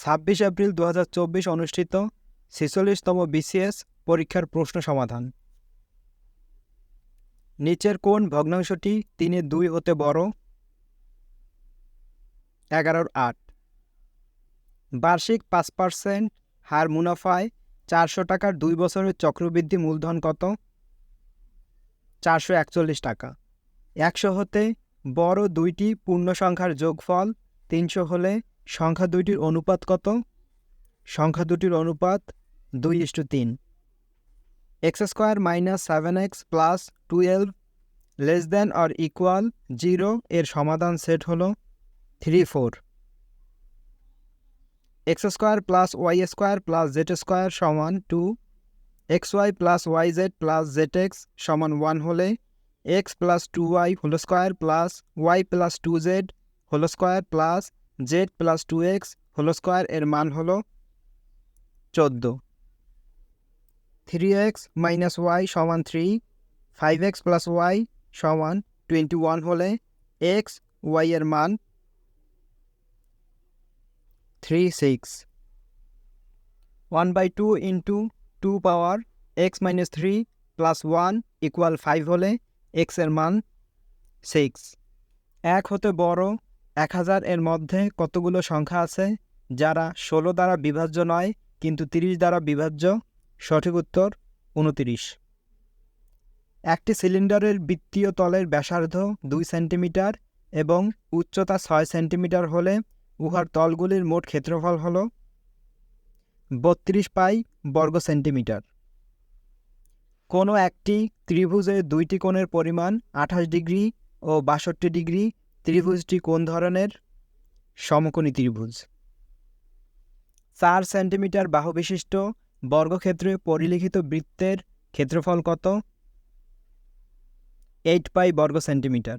ছাব্বিশ এপ্রিল দু হাজার চব্বিশ অনুষ্ঠিত ছেচল্লিশতম বিসিএস পরীক্ষার প্রশ্ন সমাধান। নিচের কোন ভগ্নাংশটি তিনে দুই হতে বড়, এগারোর আট। বার্ষিক পাঁচ পার্সেন্ট হার মুনাফায় চারশো টাকার দুই বছরের চক্রবৃদ্ধি মূলধন কত? চারশো একচল্লিশ টাকা। একশো হতে বড় দুইটি পূর্ণ সংখ্যার যোগফল তিনশো হলে সংখ্যা দুইটির অনুপাত কত? সংখ্যা দুটির অনুপাত দুই ইস্টু তিন। X square minus seven x plus twelve less than or equal zero এর সমাধান সেট হলো three four. X square plus y square plus z square সমান two. X y plus y z plus z x সমান one হলে x plus two y whole square plus y plus two z whole square plus z plus two x whole square এর মান হল চোদ্দ। Three x minus Y সমান three five x plus y সমান twenty one হলে x Y এর মান three six one by two into two power x minus three plus one equal five হলে এক্সের মান সিক্স এক হতে বড় এক হাজার এর মধ্যে কতগুলো সংখ্যা আছে? যারা ষোলো দ্বারা বিভাজ্য নয়, কিন্তু তিরিশ দ্বারা বিভাজ্য? সঠিক উত্তর উনতিরিশ একটি সিলিন্ডারের বৃত্তীয় তলের ব্যাসার্ধ দুই সেন্টিমিটার এবং উচ্চতা ছয় সেন্টিমিটার হলে উহার তলগুলির মোট ক্ষেত্রফল হল বত্রিশ পাই বর্গ সেন্টিমিটার। কোনো একটি ত্রিভুজের দুইটি কোণের পরিমাণ আঠাশ ডিগ্রি ও বাষট্টি ডিগ্রি ত্রিভুজটি কোন ধরনের? সমকোণী ত্রিভুজ। চার সেন্টিমিটার বাহু বিশিষ্ট বর্গক্ষেত্রে পরিলিখিত বৃত্তের ক্ষেত্রফল কত? এইট পাই বর্গ সেন্টিমিটার।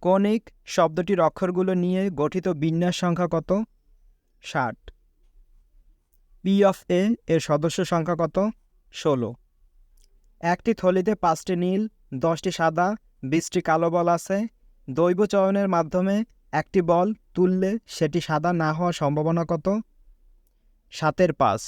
কনিক শব্দটির অক্ষরগুলো নিয়ে গঠিত বিন্যাস সংখ্যা কত? ষাট। পি অফ এ এর সদস্য সংখ্যা কত? ষোলো। একটি থলিতে পাঁচটি নীল, দশটি সাদা, বিশটি কালো বল আছে। দৈব চয়নের মাধ্যমে একটি বল তুললে সেটি সাদা না হওয়ার সম্ভাবনা কত? সাতের পাঁচ।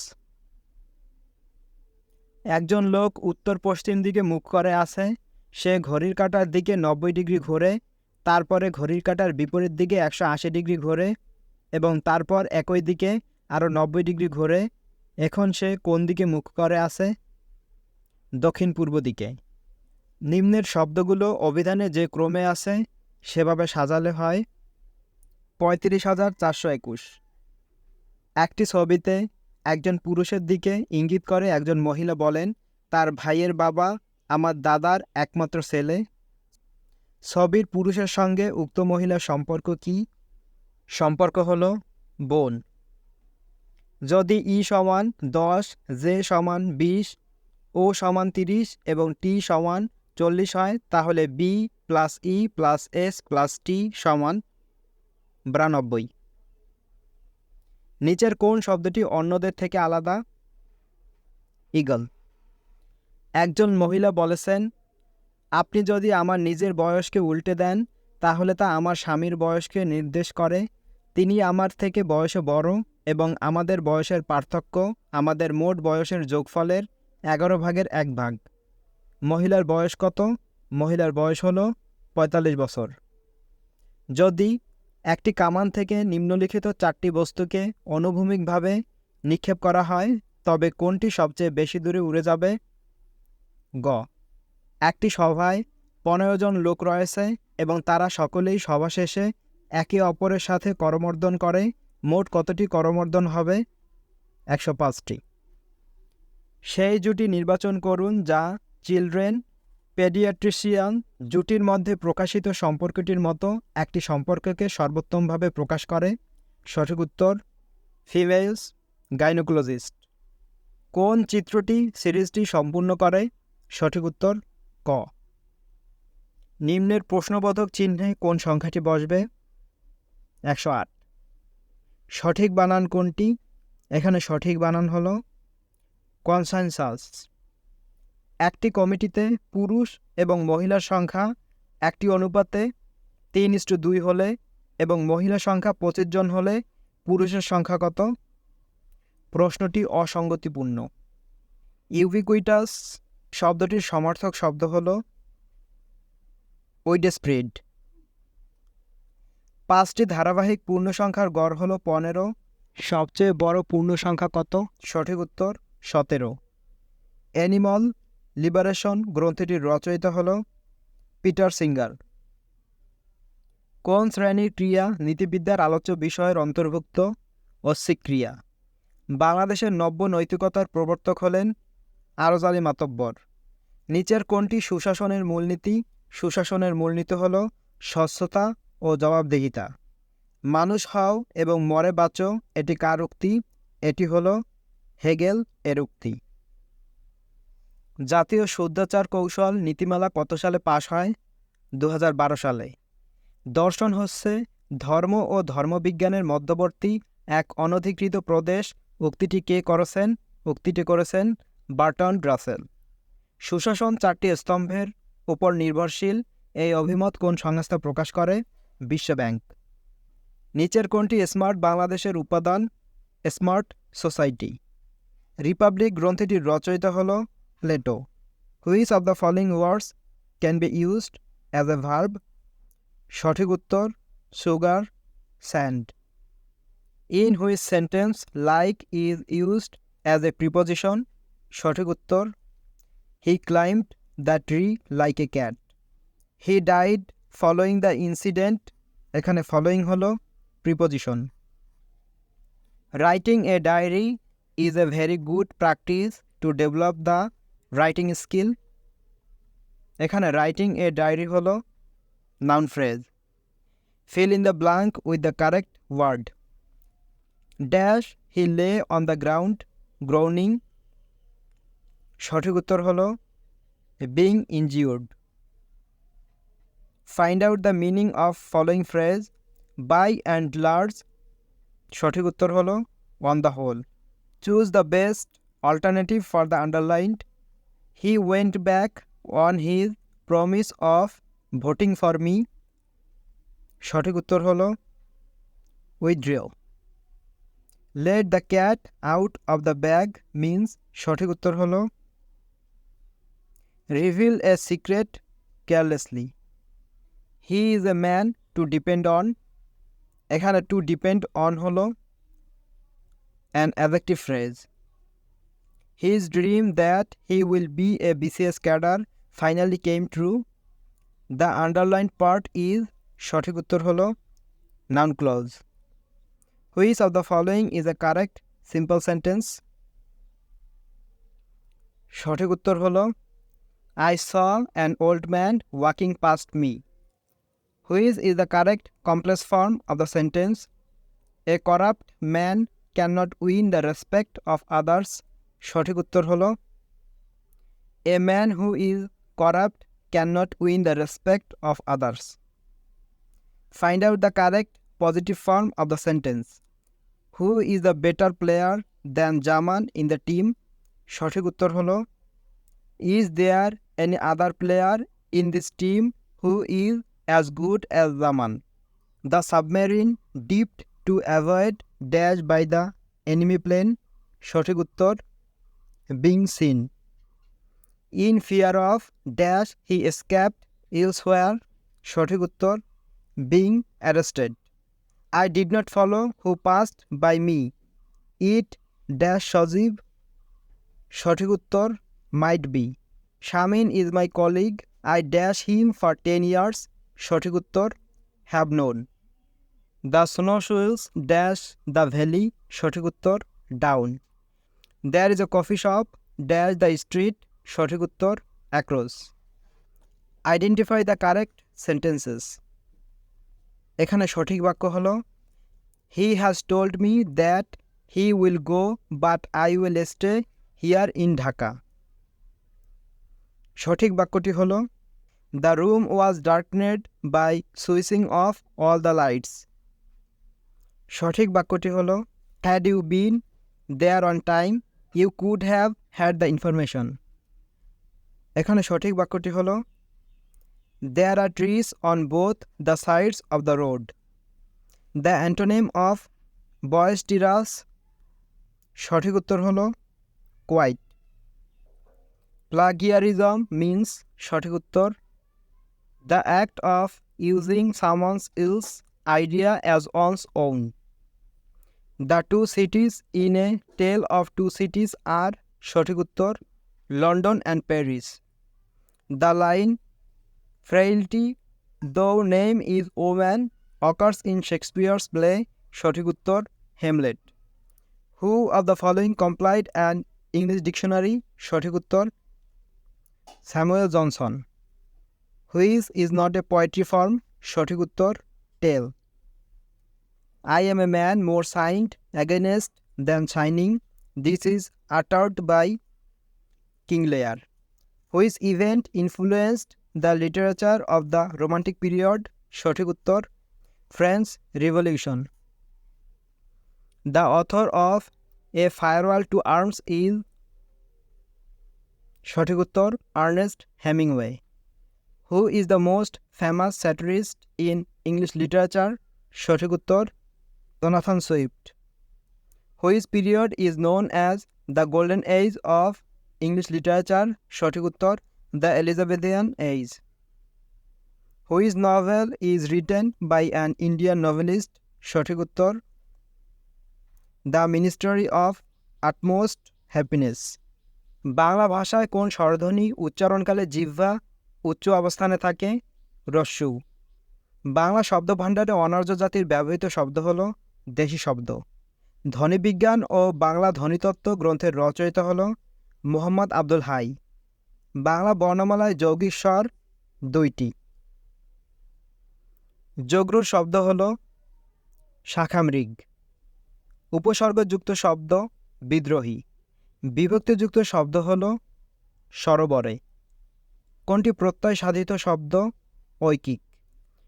একজন লোক উত্তর পশ্চিম দিকে মুখ করে আছে, সে ঘড়ির কাঁটার দিকে নব্বই ডিগ্রি ঘোরে, তারপরে ঘড়ির কাঁটার বিপরীত দিকে একশো আশি ডিগ্রি ঘোরে এবং তারপর একই দিকে আরও নব্বই ডিগ্রি ঘোরে। এখন সে কোন দিকে মুখ করে আছে? দক্ষিণ পূর্ব দিকে। নিম্নের শব্দগুলো অভিধানে যে ক্রমে আছে সেভাবে সাজালে হয়। পঁয়ত্রিশ হাজার চারশো একুশ। একটি ছবিতে একজন পুরুষের দিকে ইঙ্গিত করে একজন মহিলা বলেন, তার ভাইয়ের বাবা আমার দাদার একমাত্র ছেলে। ছবির পুরুষের সঙ্গে উক্ত মহিলার সম্পর্ক কি? সম্পর্ক হলো বোন। যদি ই সমান দশ, জে সমান বিশ, ও সমান তিরিশ এবং টি সমান চল্লিশ হয়, তাহলে b plus e plus s plus t সমান বিরানব্বই। নিচের কোন শব্দটি অন্যদের থেকে আলাদা? ইগল একজন মহিলা বলেছেন, আপনি যদি আমার নিজের বয়সকে উল্টে দেন, তাহলে তা আমার স্বামীর বয়সকে নির্দেশ করে। তিনি আমার থেকে বয়সে বড় এবং আমাদের বয়সের পার্থক্য, আমাদের মোট বয়সের যোগফলের এগারো ভাগের এক ভাগ। মহিলার বয়স কত? মহিলার বয়স হলো পঁয়তাল্লিশ বছর। যদি একটি কামান থেকে নিম্নলিখিত চারটি বস্তুকে অনুভূমিকভাবে নিক্ষেপ করা হয়, তবে কোনটি সবচেয়ে বেশি দূরে উড়ে যাবে? গ। একটি সভায় পনেরো জন লোক রয়েছে এবং তারা সকলেই সভা শেষে একে অপরের সাথে করমর্দন করে। মোট কতটি করমর্দন হবে? একশো পাঁচটি। সেই জুটি নির্বাচন করুন যা চিলড্রেন, পেডিয়াট্রিশিয়ান জুটির মধ্যে প্রকাশিত সম্পর্কটির মতো একটি সম্পর্ককে সর্বোত্তমভাবে প্রকাশ করে। সঠিক উত্তর, ফিমেলস গাইনোকোলজিস্ট। কোন চিত্রটি সিরিজটি সম্পূর্ণ করে? সঠিক উত্তর, ক। নিম্নের প্রশ্নবোধক চিহ্নে কোন সংখ্যাটি বসবে? একশো আট। সঠিক বানান কোনটি? এখানে সঠিক বানান হল কনসানসাস একটি কমিটিতে পুরুষ এবং মহিলার সংখ্যা, একটি অনুপাতে তিন ইস্টু দুই হলে এবং মহিলা সংখ্যা পঁচিশ জন হলে পুরুষের সংখ্যা কত? প্রশ্নটি অসঙ্গতিপূর্ণ। ইউবিকুইটাস শব্দটির সমর্থক শব্দ হল ওইডেস্প্রিড পাঁচটি ধারাবাহিক পূর্ণ সংখ্যার গড় হল পনেরো। সবচেয়ে বড় পূর্ণ সংখ্যা কত? সঠিক উত্তর, সতেরো। অ্যানিমল লিবারেশন গ্রন্থটির রচয়িতা হল পিটার সিঙ্গার। কোন শ্রেণির ক্রিয়া নীতিবিদ্যার আলোচ্য বিষয়ের অন্তর্ভুক্ত ঐচ্ছিক ক্রিয়া বাংলাদেশের নব্য নৈতিকতার প্রবর্তক হলেন আরজ আলী মাতব্বর। নিচের কোনটি সুশাসনের মূলনীতি? সুশাসনের মূলনীতি হল স্বচ্ছতা ও জবাবদিহিতা। মানুষ হও এবং মরে বাঁচো, এটি কার উক্তি? এটি হল হেগেল এর উক্তি। জাতীয় শুদ্ধাচার কৌশল নীতিমালা কত সালে পাশ হয়? দু হাজার বারো সালে। দর্শন হচ্ছে ধর্ম ও ধর্মবিজ্ঞানের মধ্যবর্তী এক অনধিকৃত প্রদেশ। উক্তিটি কে করেছেন? উক্তিটি করেছেন বার্টন রাসেল। সুশাসন চারটি স্তম্ভের উপর নির্ভরশীল। এই অভিমত কোন সংস্থা প্রকাশ করে? বিশ্বব্যাংক। নিচের কোনটি স্মার্ট বাংলাদেশের উপাদান? Smart society. রিপাবলিক গ্রন্থটির রচয়িতা হল Plato which of the following words can be used as a verb সঠিক উত্তর sugar sand in which sentence like is used as a preposition সঠিক উত্তর he climbed the tree like a cat he died following the incident এখানে following হলো preposition writing a diary is a very good practice to develop the writing skill এখানে writing a diary হলো noun phrase fill in the blank with the correct word. Dash, he lay on the ground, groaning. সঠিক উত্তর হলো being injured find out the meaning of following phrase by and large সঠিক উত্তর হলো on the whole choose the best alternative for the underlined he went back on his promise of voting for me সঠিক উত্তর হলো withdrew let the cat out of the bag means সঠিক উত্তর হলো reveal a secret carelessly he is a man to depend on এখানে to depend on হলো an adjective phrase his dream that he will be a BCS cadre finally came true the underline part is সঠিক উত্তর হলো noun clause which of the following is a correct simple sentence সঠিক উত্তর হলো I saw an old man walking past me which is the correct complex form of the sentence a corrupt man can not win the respect of others সঠিক উত্তর হলো a man who is corrupt can not win the respect of others Find out the correct positive form of the sentence. Who is the better player than Jaman in the team? সঠিক উত্তর হলো is there any other player in this team who is as good as Zaman the submarine dipped to avoid dash by the enemy plane সঠিক উত্তর being seen In fear of dash he escaped elsewhere সঠিক উত্তর being arrested. I did not follow who passed by me. It dash Shazib. সঠিক উত্তর might be. Shamin is my colleague. I dash him for 10 years. সঠিক উত্তর have known. The snowshoes dash the valley. সঠিক উত্তর down. There is a coffee shop. Dash the street সঠিক উত্তর, across. Identify the correct sentences. এখানে সঠিক বাক্য হল he has told me that he will go but I will stay here in Dhaka সঠিক বাক্যটি হল the room was darkened by switching off all the lights সঠিক বাক্যটি হল had you been there on time you could have had the information এখানে সঠিক বাক্যটি হলো, There are trees on both the sides of the road. The antonym of বয়েস্টিরাস সঠিক উত্তর হলো কোয়াইট প্লাগিয়ারিজম মিন্স সঠিক উত্তর the act of using someone's else idea as one's own the two cities in a tale of two cities are সঠিক উত্তর, London and Paris. The line, frailty, thy name is woman occurs in Shakespeare's play, সঠিক উত্তর Hamlet who of the following compiled and English dictionary, সঠিক উত্তর, Samuel Johnson. Which is not a poetry form, সঠিক উত্তর, tale I am a man more sinned against than sinning this is uttered by King Lear which event influenced the literature of the romantic period সঠিক উত্তর French revolution the author of a farewell to arms is সঠিক উত্তর Ernest Hemingway who is the most famous satirist in English literature সঠিক উত্তর Jonathan Swift which period is known as the golden age of English literature সঠিক উত্তর the Elizabethan age which novel is written by an Indian novelist সঠিক উত্তর the ministry of utmost happiness Bangla ভাষায় কোন স্বরধ্বনি উচ্চারণকালে জিহ্বা উচ্চ অবস্থানে থাকে? রস্যু. বাংলা শব্দভাণ্ডারে অনার্য জাতির ব্যবহৃত শব্দ হল দেশি শব্দ। ধ্বনিবিজ্ঞান ও বাংলা ধ্বনিতত্ত্ব গ্রন্থের রচয়িতা হল মোহাম্মদ আব্দুল হাই। বাংলা বর্ণমালায় যৌগিক স্বর দুইটি। জগরুর শব্দ হল শাখামৃগ। উপসর্গযুক্ত শব্দ বিদ্রোহী। বিভক্তিযুক্ত শব্দ হল সরোবরে। কোনটি প্রত্যয় সাধিত শব্দ ঐকিক?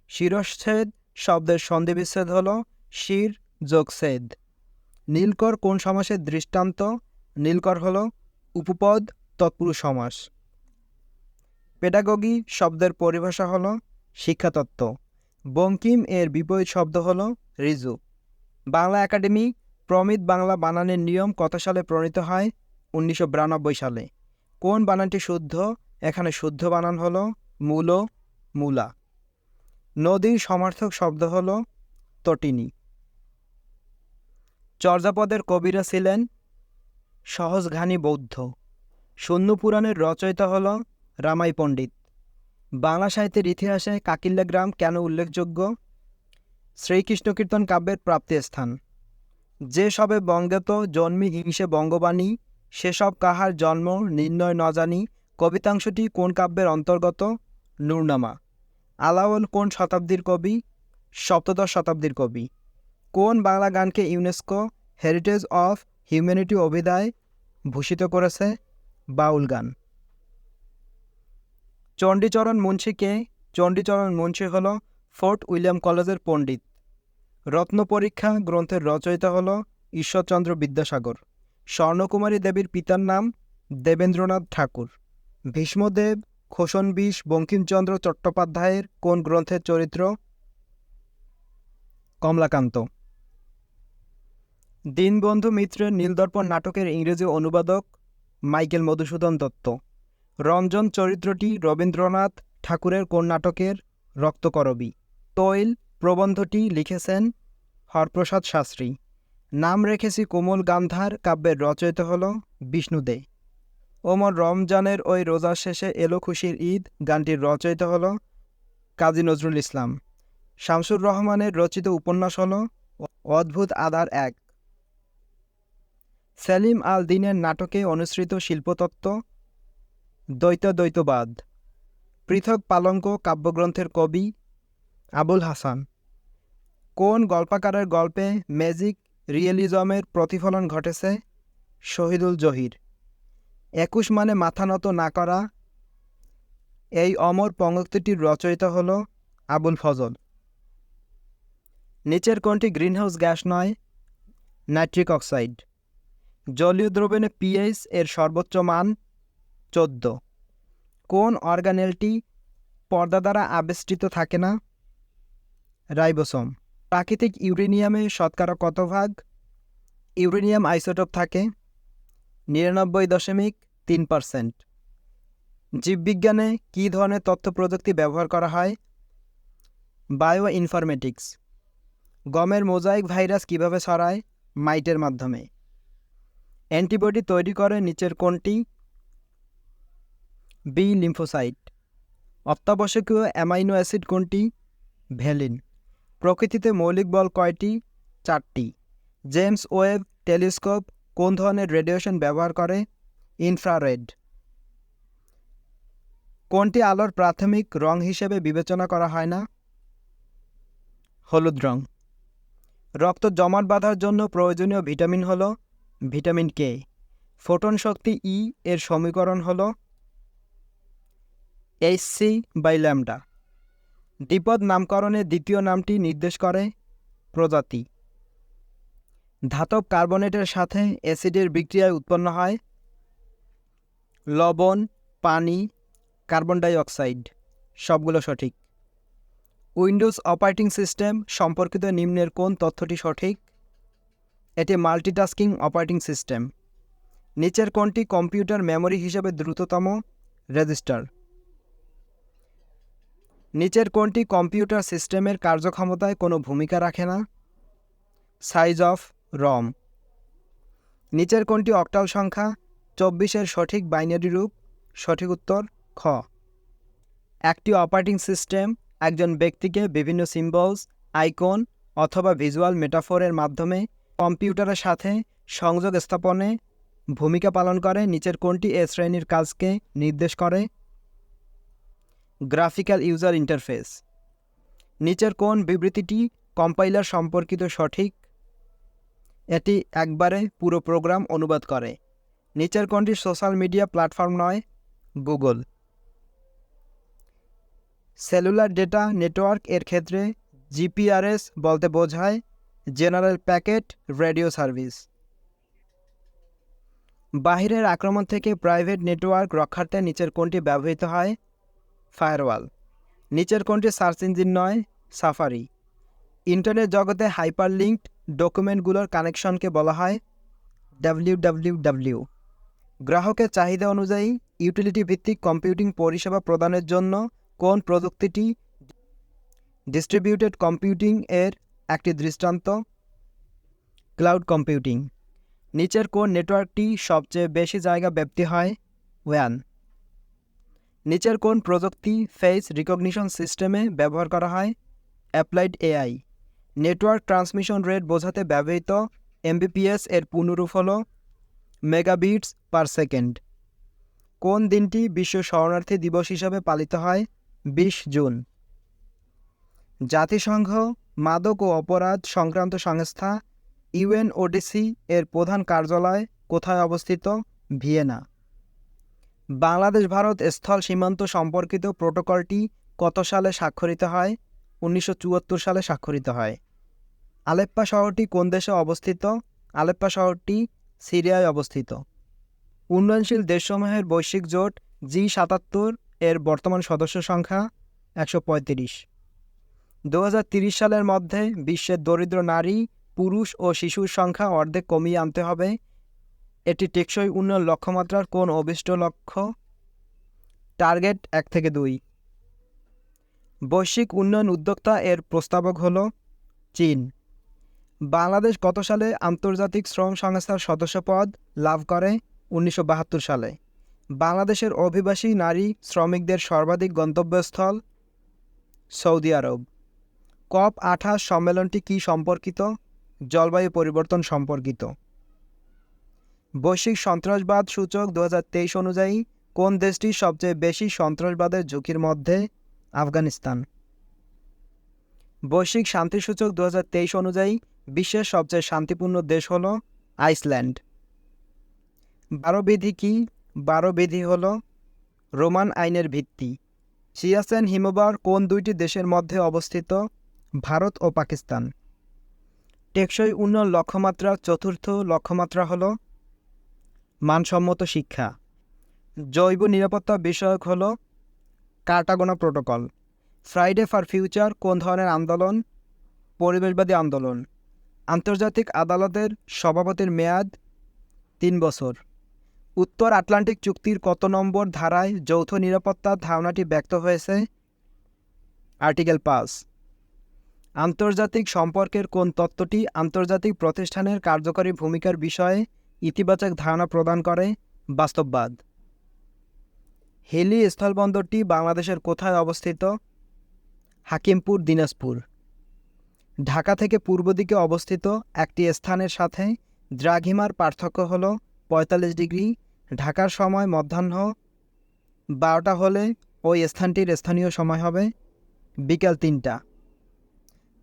শিরচ্ছেদ শব্দের সন্ধিবিচ্ছেদ হল শির যোগছেদ নীলকর কোন সমাসের দৃষ্টান্ত? নীলকর হল উপপদ, তৎপুরুষ সমাস। পেডাগগি শব্দের পরিভাষা হল শিক্ষাতত্ত্ব। বঙ্কিম এর বিপরীত শব্দ হল রিজু। বাংলা একাডেমি, প্রমিত বাংলা বানানের নিয়ম কত সালে প্রণীত হয়? উনিশশো বিরানব্বই সালে। কোন বানানটি শুদ্ধ? এখানে শুদ্ধ বানান হল মূল, মূলা। নদীর সমার্থক শব্দ হল তটিনী। চর্যাপদের কবিরা ছিলেন সহজঘানী বৌদ্ধ। শূন্য পুরাণের রচয়িতা হল রামাই পণ্ডিত। বাংলা সাহিত্যের ইতিহাসে কাকিল্লা গ্রাম কেন উল্লেখযোগ্য? শ্রীকৃষ্ণ কীর্তন কাব্যের প্রাপ্তিস্থান যে সবে বঙ্গেত জন্মি হিংসে বঙ্গবাণী সেসব কাহার জন্ম, নির্ণয় ন জানি কবিতাংশটি কোন কাব্যের অন্তর্গত? নূরনামা। আলাওল কোন শতাব্দীর কবি? সপ্তদশ শতাব্দীর কবি। কোন বাংলা গানকে ইউনেস্কো হেরিটেজ অফ হিউম্যানিটি অভিধায় ভূষিত করেছে বাউল গান? চণ্ডীচরণ মুন্সীকে, চণ্ডীচরণ মুন্সী হল ফোর্ট উইলিয়াম কলেজের পণ্ডিত। রত্ন পরীক্ষা গ্রন্থের রচয়িতা হল ঈশ্বরচন্দ্র বিদ্যাসাগর। স্বর্ণকুমারী দেবীর পিতার নাম দেবেন্দ্রনাথ ঠাকুর। ভীষ্মদেব খোসন বিষ বঙ্কিমচন্দ্র চট্টোপাধ্যায়ের কোন গ্রন্থের চরিত্র? কমলাকান্ত। দীনবন্ধু মিত্রের নীলদর্পণ নাটকের ইংরেজি অনুবাদক মাইকেল মধুসূদন দত্ত। রঞ্জন চরিত্রটি রবীন্দ্রনাথ ঠাকুরের কোন নাটকের? রক্তকরবী। তৈল প্রবন্ধটি লিখেছেন হরপ্রসাদ শাস্ত্রী। নাম রেখেছি কোমল গান্ধার, কাব্যের রচয়িত হল বিষ্ণুদে ওমর রমজানের ওই রোজার শেষে এলো খুশির ঈদ, গানটির রচয়িত হল কাজী নজরুল ইসলাম। শামসুর রহমানের রচিত উপন্যাস হল অদ্ভুত আধার এক। সেলিম আল দিনের নাটকে অনুসৃত শিল্পতত্ত্ব দ্বৈত দ্বৈতবাদ পৃথক পালঙ্ক কাব্যগ্রন্থের কবি আবুল হাসান। কোন গল্পাকারের গল্পে ম্যাজিক রিয়েলিজমের প্রতিফলন ঘটেছে? শহীদুল জহির। একুশ মানে মাথা নত না করা। এই অমর পঙ্ক্তিটির রচয়িতা হল আবুল ফজল। নিচের কোনটি গ্রিনহাউস গ্যাস নয়? Nitric oxide. জলীয় দ্রবণে পিএইচ এর সর্বোচ্চ মান চোদ্দ। কোন অর্গানেলটি পর্দা দ্বারা আবেষ্টিত থাকে না? রাইবোসোম। প্রাকৃতিক ইউরেনিয়ামে শতকরা কত ভাগ? ইউরেনিয়াম আইসোটোপ থাকে নিরানব্বই দশমিক তিন পার্সেন্ট। জীববিজ্ঞানে কী ধরনের তথ্য প্রযুক্তি ব্যবহার করা হয়? বায়ো ইনফরমেটিক্স গমের মোজাইক ভাইরাস কীভাবে ছড়ায়? মাইটের মাধ্যমে। অ্যান্টিবডি তৈরি করে নিচের কোনটি? B, lymphocyte. অত্যাবশ্যকীয় অ্যামাইনো অ্যাসিড কোনটি? ভ্যালিন। প্রকৃতিতে মৌলিক বল কয়টি? চারটি। জেমস ওয়েব টেলিস্কোপ কোন ধরনের রেডিয়েশন ব্যবহার করে? ইনফ্রারেড। কোনটি আলোর প্রাথমিক রং হিসেবে বিবেচনা করা হয় না? হলুদ রং। রক্ত জমাট বাঁধার জন্য প্রয়োজনীয় ভিটামিন হল ভিটামিন কে। ফোটন শক্তি ই এর সমীকরণ হল এইচ সি বাই ল্যামডা দ্বিপদ নামকরণের দ্বিতীয় নামটি নির্দেশ করে প্রজাতি। ধাতব কার্বনেটের সাথে অ্যাসিডের বিক্রিয়ায় উৎপন্ন হয় লবণ, পানি, কার্বন ডাই অক্সাইড সবগুলো সঠিক। উইন্ডোজ অপারেটিং সিস্টেম সম্পর্কিত নিম্নের কোন তথ্যটি সঠিক? এটি মাল্টিটাস্কিং অপারেটিং সিস্টেম নিচের কোনটি কম্পিউটার মেমরি হিসেবে দ্রুততম রেজিস্টার নিচের কোনটি কম্পিউটার সিস্টেমের কার্যক্ষমতায় কোনো ভূমিকা রাখে না। সাইজ অফ রম নিচের কোনটি অক্টাল সংখ্যা চব্বিশের সঠিক বাইনারি রূপ, সঠিক উত্তর খ। একটি অপারেটিং সিস্টেম একজন ব্যক্তিকে বিভিন্ন সিম্বলস আইকন অথবা ভিজুয়াল মেটাফোরের মাধ্যমে কম্পিউটারের সাথে সংযোগ স্থাপনে ভূমিকা পালন করে, নিচের কোনটি এ শ্রেণির কাজকে নির্দেশ করে? Graphical user interface. নিচের কোন বিবৃতিটি কম্পাইলার সম্পর্কিত সঠিক? এটি একবারে পুরো প্রোগ্রাম অনুবাদ করে। নিচের কোনটি সোশ্যাল মিডিয়া প্ল্যাটফর্ম নয়? গুগল। সেলুলার ডেটা নেটওয়ার্ক এর ক্ষেত্রে জিপিআরএস বলতে বোঝায় জেনারেল প্যাকেট, রেডিও সার্ভিস। বাহিরের আক্রমণ থেকে প্রাইভেট নেটওয়ার্ক রক্ষার্থে নিচের কোনটি ব্যবহৃত হয় ফায়ারওয়াল। নিচের কোনটি সার্চ ইঞ্জিন নয়, সাফারি। ইন্টারনেট জগতে হাইপারলিঙ্কড ডকুমেন্টগুলোর কানেকশনকে বলা হয় ডাব্লিউ গ্রাহকের চাহিদা অনুযায়ী ইউটিলিটি ভিত্তিক কম্পিউটিং পরিষেবা প্রদানের জন্য কোন প্রযুক্তিটি ডিস্ট্রিবিউটেড কম্পিউটিং এর একটি দৃষ্টান্ত ক্লাউড কম্পিউটিং নিচের কোন নেটওয়ার্কটি সবচেয়ে বেশি জায়গা ব্যাপ্তি হয় ওয়ান নিচের কোন প্রযুক্তি ফেস রিকগনিশন সিস্টেমে ব্যবহার করা হয় applied AI network transmission rate বোঝাতে ব্যবহৃত এমবিপিএস এর পুনরূপ হল মেগাবিটস পার সেকেন্ড কোন দিনটি বিশ্ব শরণার্থী দিবস হিসাবে পালিত হয়, বিশ জুন। জাতিসংঘ মাদক ও অপরাধ সংক্রান্ত সংস্থা ইউএনওডিসি এর প্রধান কার্যালয় কোথায় অবস্থিত? ভিয়েনা। বাংলাদেশ ভারত স্থল সীমান্ত সম্পর্কিত প্রোটোকলটি কত সালে স্বাক্ষরিত হয়? উনিশশো চুয়াত্তর সালে স্বাক্ষরিত হয়। আলেপ্পা শহরটি কোন দেশে অবস্থিত? আলেপ্পা শহরটি সিরিয়ায় অবস্থিত। উন্নয়নশীল দেশসমূহের বৈশ্বিক জোট জি সাতাত্তর এর বর্তমান সদস্য সংখ্যা একশো পঁয়ত্রিশ। দু সালের মধ্যে বিশ্বের দরিদ্র নারী, পুরুষ ও শিশুর সংখ্যা অর্ধেক কমিয়ে আনতে হবে। এটি টেকসই উন্নয়ন লক্ষ্যমাত্রার কোন অভিষ্ট লক্ষ্য? টার্গেট এক থেকে দুই। বৈশ্বিক উন্নয়ন উদ্যোক্তা এর প্রস্তাবক হল চীন। বাংলাদেশ কত সালে আন্তর্জাতিক শ্রম সংস্থার সদস্যপদ লাভ করে উনিশশো বাহাত্তর সালে। বাংলাদেশের অভিবাসী নারী শ্রমিকদের সর্বাধিক গন্তব্যস্থল সৌদি আরব। কপ আঠাশ সম্মেলনটি কি সম্পর্কিত? জলবায়ু পরিবর্তন সম্পর্কিত। বৈশ্বিক সন্ত্রাসবাদ সূচক দু হাজার তেইশ অনুযায়ী কোন দেশটি সবচেয়ে বেশি সন্ত্রাসবাদের ঝুঁকির মধ্যে? আফগানিস্তান। বৈশ্বিক শান্তিসূচক দু হাজার তেইশ অনুযায়ী বিশ্বের সবচেয়ে শান্তিপূর্ণ দেশ হল আইসল্যান্ড। বারো বিধি কি? বারো বিধি হল রোমান আইনের ভিত্তি। সিয়াসেন হিমবার কোন দুইটি দেশের মধ্যে অবস্থিত? ভারত ও পাকিস্তান। টেকসই উন্নয়ন লক্ষ্যমাত্রার চতুর্থ লক্ষ্যমাত্রা হল মানসম্মত শিক্ষা। জৈব নিরাপত্তা বিষয়ক হল Cartagena protocol. Friday for future কোন ধরনের আন্দোলন? পরিবেশবাদী আন্দোলন। আন্তর্জাতিক আদালতের সভাপতির মেয়াদ তিন বছর। উত্তর আটলান্টিক চুক্তির কত নম্বর ধারায় যৌথ নিরাপত্তার ধারণাটি ব্যক্ত হয়েছে? আর্টিকেল পাঁচ। আন্তর্জাতিক সম্পর্কের কোন তত্ত্বটি আন্তর্জাতিক প্রতিষ্ঠানের কার্যকরী ভূমিকার বিষয়ে ইতিবাচক ধারণা প্রদান করে? বাস্তববাদ। হেলি স্থলবন্দরটি বাংলাদেশের কোথায় অবস্থিত? হাকিমপুর, দিনাজপুর। ঢাকা থেকে পূর্ব দিকে অবস্থিত একটি স্থানের সাথে দ্রাঘিমার পার্থক্য হল পঁয়তাল্লিশ ডিগ্রি। ঢাকার সময় মধ্যাহ্ন বারোটা হলে ওই স্থানটির স্থানীয় সময় হবে বিকাল তিনটা।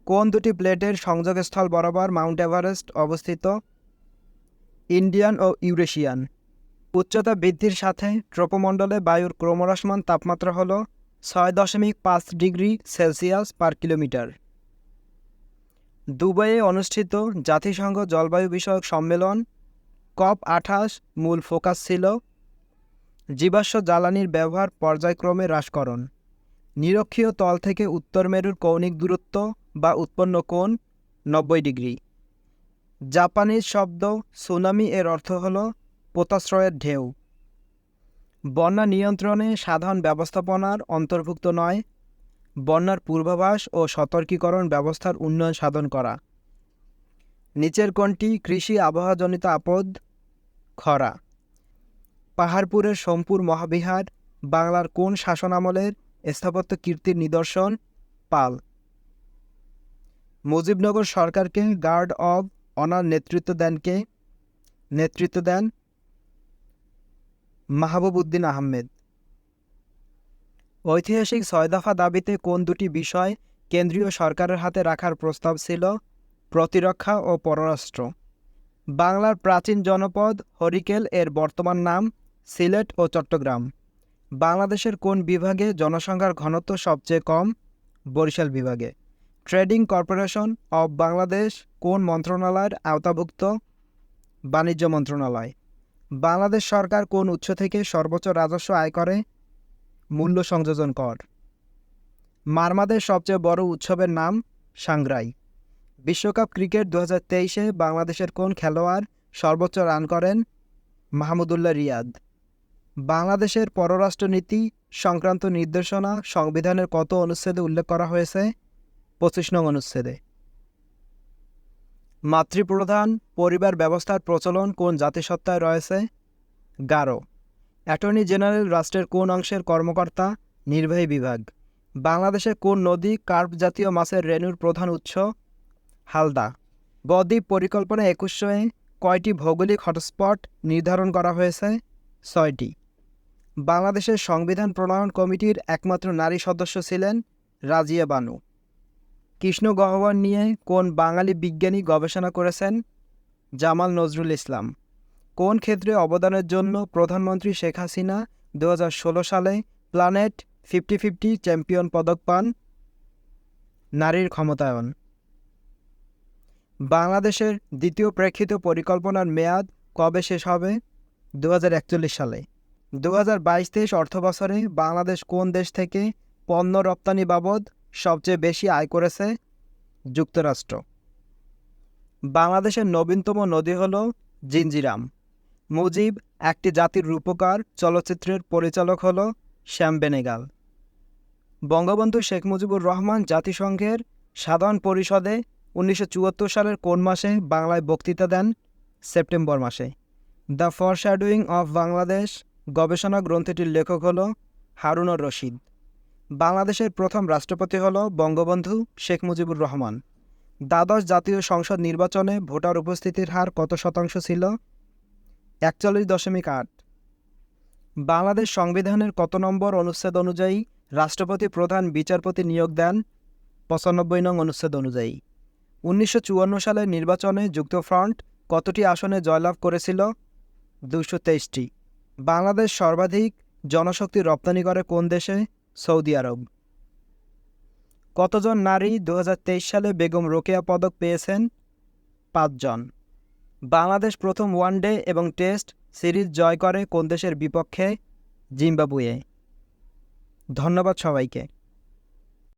কোন দুটি প্লেটের সংযোগস্থল বরাবর মাউন্ট এভারেস্ট অবস্থিত? ইন্ডিয়ান ও ইউরেশিয়ান। উচ্চতা বৃদ্ধির সাথে ট্রোপোমণ্ডলে বায়ুর ক্রমহ্রাসমান তাপমাত্রা হল ছয় দশমিক পাঁচ ডিগ্রি সেলসিয়াস পার কিলোমিটার। দুবাইয়ে অনুষ্ঠিত জাতিসংঘ জলবায়ু বিষয়ক সম্মেলন কপ আঠাশ মূল ফোকাস ছিল জীবাশ্ম জ্বালানির ব্যবহার পর্যায়ক্রমে হ্রাসকরণ। নিরক্ষীয় তল থেকে উত্তর মেরুর কৌণিক দূরত্ব বা উৎপন্ন কোণ নব্বই ডিগ্রি। জাপানিজ শব্দ সুনামি এর অর্থ হল পোতাশ্রয়ের ঢেউ। বন্যা নিয়ন্ত্রণে সাধারণ ব্যবস্থাপনার অন্তর্ভুক্ত নয়, বন্যার পূর্বাভাস ও সতর্কীকরণ ব্যবস্থার উন্নয়ন সাধন করা। নিচের কোনটি কৃষি আবহাওয়াজনিত আপদ, খরা। পাহাড়পুরের সোমপুর মহাবিহার, বাংলার কোন শাসনামলের স্থাপত্য কীর্তির নিদর্শন? পাল। মুজিবনগর সরকারকে গার্ড অব অনার নেতৃত্ব দেন কে? নেতৃত্ব দেন মাহবুব উদ্দিন আহমেদ। ঐতিহাসিক ছয় দফা দাবিতে কোন দুটি বিষয় কেন্দ্রীয় সরকারের হাতে রাখার প্রস্তাব ছিল? প্রতিরক্ষা ও পররাষ্ট্র। বাংলার প্রাচীন জনপদ হরিকেল এর বর্তমান নাম সিলেট ও চট্টগ্রাম। বাংলাদেশের কোন বিভাগে জনসংখ্যার ঘনত্ব সবচেয়ে কম? বরিশাল বিভাগে। ট্রেডিং কর্পোরেশন অব বাংলাদেশ কোন মন্ত্রণালয়ের আওতাভুক্ত? বাণিজ্য মন্ত্রণালয়। বাংলাদেশ সরকার কোন উৎস থেকে সর্বোচ্চ রাজস্ব আয় করে? মূল্য সংযোজন কর। মারমাদের সবচেয়ে বড় উৎসবের নাম সাংগ্রাই বিশ্বকাপ ক্রিকেট দু হাজার তেইশে বাংলাদেশের কোন খেলোয়াড় সর্বোচ্চ রান করেন? মাহমুদুল্লাহ রিয়াদ। বাংলাদেশের পররাষ্ট্রনীতি সংক্রান্ত নির্দেশনা সংবিধানের কত অনুচ্ছেদে উল্লেখ করা হয়েছে? পঁচিশ নং অনুচ্ছেদে। মাতৃপ্রধান পরিবার ব্যবস্থার প্রচলন কোন জাতিসত্তায় রয়েছে? গারো অ্যাটর্নি জেনারেল রাষ্ট্রের কোন অংশের কর্মকর্তা? নির্বাহী বিভাগ। বাংলাদেশের কোন নদী কার্প জাতীয় মাছের রেণুর প্রধান উৎস? হালদা। বদ্বীপ পরিকল্পনা একুশে কয়টি ভৌগোলিক হটস্পট নির্ধারণ করা হয়েছে? ছয়টি। বাংলাদেশের সংবিধান প্রণয়ন কমিটির একমাত্র নারী সদস্য ছিলেন রাজিয়া বানু। কৃষ্ণ গহ্বর নিয়ে কোন বাঙালি বিজ্ঞানী গবেষণা করেছেন? জামাল নজরুল ইসলাম। কোন ক্ষেত্রে অবদানের জন্য প্রধানমন্ত্রী শেখ হাসিনা দু হাজার ষোলো সালে প্ল্যানেট ফিফটি ফিফটি চ্যাম্পিয়ন পদক পান? নারীর ক্ষমতায়ন। বাংলাদেশের দ্বিতীয় প্রেক্ষিত পরিকল্পনার মেয়াদ কবে শেষ হবে? দু হাজার একচল্লিশ সালে। দু হাজার বাইশ তেইশ অর্থবছরে বাংলাদেশ কোন দেশ থেকে পণ্য রপ্তানি বাবদ সবচেয়ে বেশি আয় করেছে যুক্তরাষ্ট্র। বাংলাদেশের নবীনতম নদী হল জিঞ্জিরাম মুজিব একটি জাতির রূপকার, চলচ্চিত্রের পরিচালক হল শ্যাম বেনেগাল। বঙ্গবন্ধু শেখ মুজিবুর রহমান জাতিসংঘের সাধারণ পরিষদে উনিশশো চুয়াত্তর সালের কোন মাসে বাংলায় বক্তৃতা দেন? সেপ্টেম্বর মাসে। দ্য ফরশ্যাডুইং অফ বাংলাদেশ গবেষণা গ্রন্থটির লেখক হল হারুনর রশিদ। বাংলাদেশের প্রথম রাষ্ট্রপতি হল বঙ্গবন্ধু শেখ মুজিবুর রহমান। দ্বাদশ জাতীয় সংসদ নির্বাচনে ভোটার উপস্থিতির হার কত শতাংশ ছিল? একচল্লিশ দশমিক আট। বাংলাদেশ সংবিধানের কত নম্বর অনুচ্ছেদ অনুযায়ী রাষ্ট্রপতি প্রধান বিচারপতি নিয়োগ দেন? পঁচানব্বই নং অনুচ্ছেদ অনুযায়ী। উনিশশো চুয়ান্ন সালের নির্বাচনে যুক্তফ্রন্ট কতটি আসনে জয়লাভ করেছিল? দুশো তেইশটি। বাংলাদেশ সর্বাধিক জনশক্তি রপ্তানি করে কোন দেশে? Saudi Arab. কতজন নারী দু হাজার তেইশ সালে বেগম রোকেয়া পদক পেয়েছেন? পাঁচজন। বাংলাদেশ প্রথম ওয়ানডে এবং টেস্ট সিরিজ জয় করে কোন দেশের বিপক্ষে? জিম্বাবুয়ে। ধন্যবাদ সবাইকে।